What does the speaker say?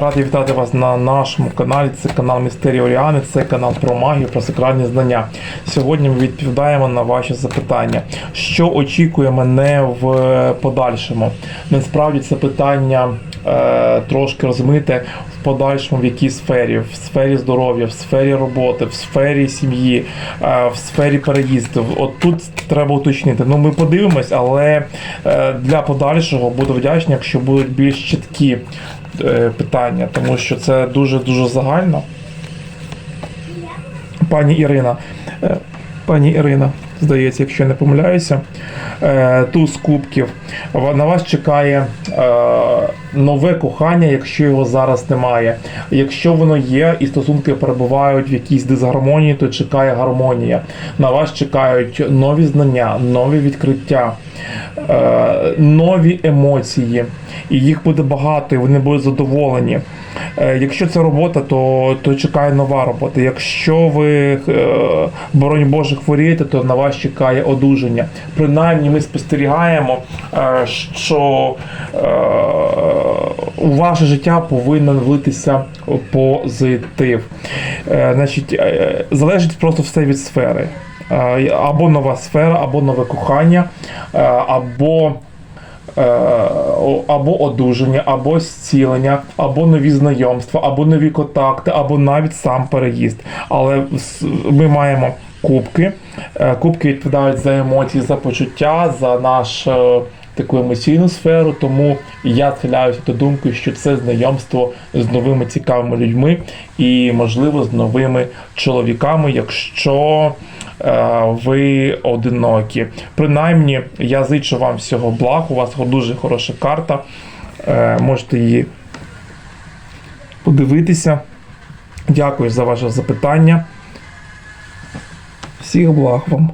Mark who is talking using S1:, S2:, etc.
S1: Радий вітати вас на нашому каналі. Це канал Містерії Оріани, це канал про магію, про сакральні знання. Сьогодні ми відповідаємо на ваші запитання. Що очікує мене в подальшому? Насправді це питання е, трошки розмите в подальшому в якій сфері, в сфері здоров'я, в сфері роботи, в сфері сім'ї, е, в сфері переїздів. От тут треба уточнити. Ну ми подивимось, але е, для подальшого буду вдячний, якщо будуть більш чіткі е, питання, тому що це дуже дуже загально. Пані Ірина, е, пані Ірина, здається, якщо я не помиляюся, е, туз кубків. На вас чекає е, нове кохання, якщо його зараз немає. Якщо воно є і стосунки перебувають в якійсь дисгармонії, то чекає гармонія. На вас чекають нові знання, нові відкриття, е, нові емоції. І їх буде багато, і вони будуть задоволені. Якщо це робота, то, то чекає нова робота. Якщо ви, боронь Боже, хворієте, то на вас чекає одужання. Принаймні ми спостерігаємо, е, що е, у ваше життя повинен влитися позитив. Е, Значить, залежить просто все від сфери. Або нова сфера, або нове кохання, або або одужання, або зцілення, або нові знайомства, або нові контакти, або навіть сам переїзд. Але ми маємо кубки. Е, Кубки відповідають за емоції, за почуття, за наш. е, Таку емоційну сферу, тому я схиляюся до думки, що це знайомство з новими цікавими людьми і, можливо, з новими чоловіками, якщо е, ви одинокі. Принаймні, я зичу вам всього благ. У вас дуже хороша карта. Можете її подивитися. Дякую за ваше запитання. Всіх благ вам.